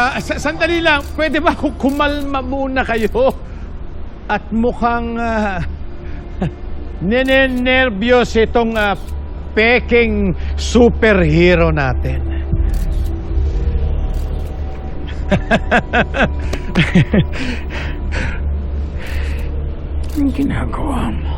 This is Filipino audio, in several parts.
ah, sa- sandali lang. Pwede ba kumalma muna kayo? At mukhang uh, ninenervyos itong ah, peking superhero natin. Anong ginagawa mo?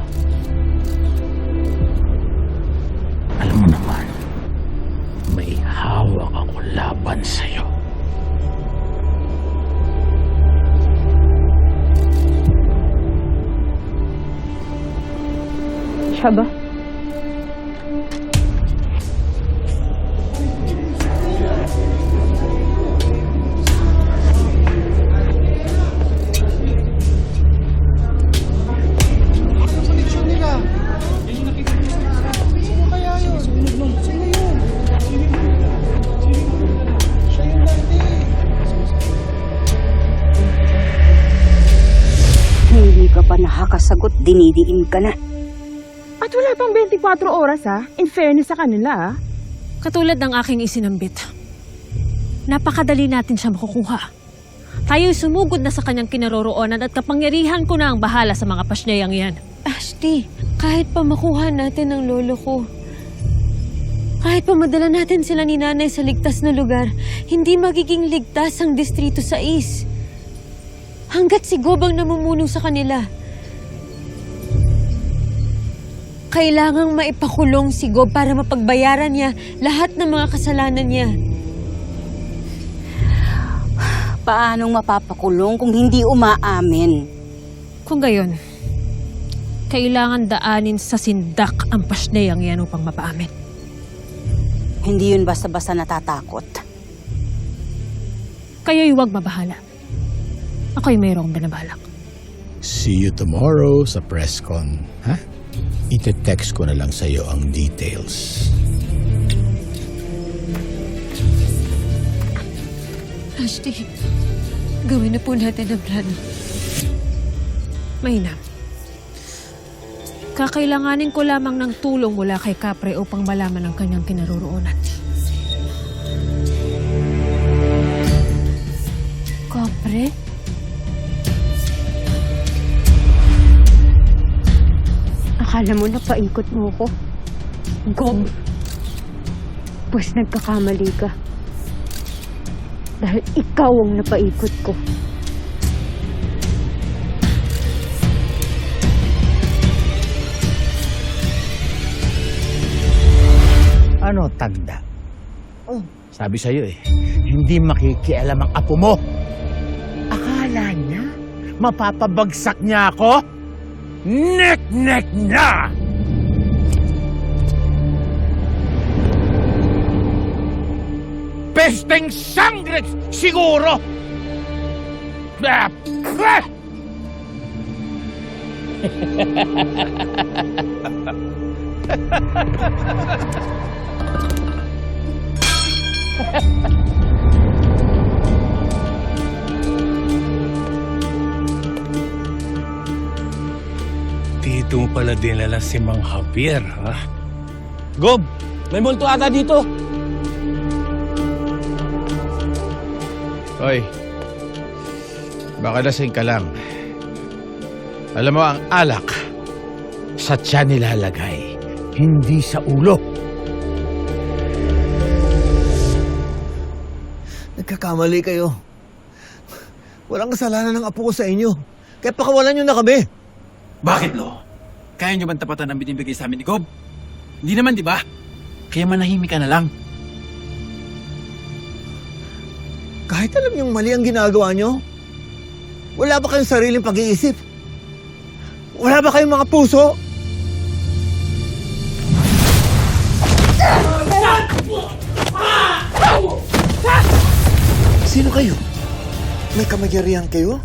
Siya ba? Hindi ka pa nakakasagot, dinidiin ka na. At wala pang 24 oras ha. In fairness sa kanila ha. Katulad ng aking isinambit. Napakadali natin siya makukuha. Tayo'y sumugod na sa kanyang kinaroroonan at kapangyarihan ko na ang bahala sa mga pasyayang yan. Ashley, kahit pa makuha natin ang lolo ko, kahit pa madala natin sila ni nanay sa ligtas na lugar, hindi magiging ligtas ang Distrito 6. Hanggat si Gobang namumuno sa kanila. Kailangang maipakulong si Gob para mapagbayaran niya lahat ng mga kasalanan niya. Paanong mapapakulong kung hindi umaamin? Kung gayon, kailangan daanin sa sindak ang pasyayang yan upang mapaamin. Hindi yun basta-basta natatakot. Kayo'y huwag mabahala. Ako'y mayroong binabalak. See you tomorrow sa press con, ha? Ite-text ko na lang sa'yo ang details. Ashley, gawin na po natin ang plano. Mainam. Kakailanganin ko lamang ng tulong mula kay Capre upang malaman ang kanyang kinaroroonan. Akala mo na paikot mo ko. Gob. Pues nagkakamali ka. Dahil ikaw ang napaikot ko. Ano, tanda? Oh, sabi sa'yo eh, hindi makikialam ang apo mo. Akala niya, mapapabagsak niya ako? Nek-nek na! Pesteng sangre siguro! Ah, ah! Dito mo pala dinala si Mang Javier, ha? Gob, may multo ata dito. Hoy, baka lasing ka lang. Alam mo, ang alak, sa tiyan nilalagay, hindi sa ulo. Nagkakamali kayo. Walang kasalanan ng apo ko sa inyo. Kaya pakawalan nyo na kami. Bakit, Lo? Kaya nyo bang tapatan ang binibigay sa amin ni Gob? Hindi naman, di ba? Kaya manahimik ka na lang. Kahit alam nyong mali ang ginagawa nyo, wala ba kayong sariling pag-iisip? Wala ba kayong mga puso? Sino kayo? May kamagyarihan kayo?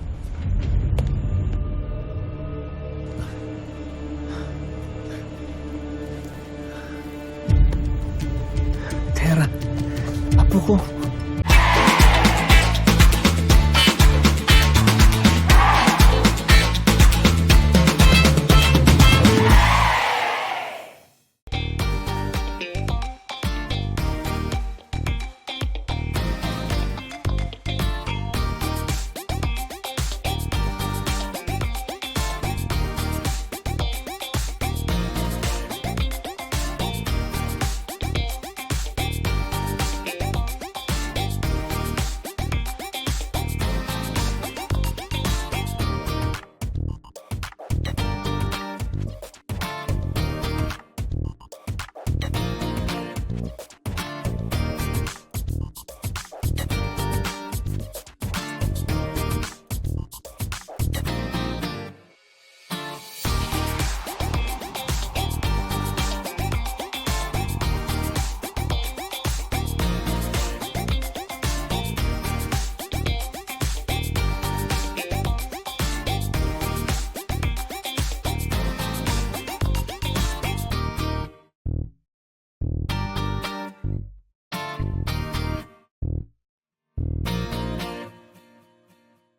Tera, apo ko.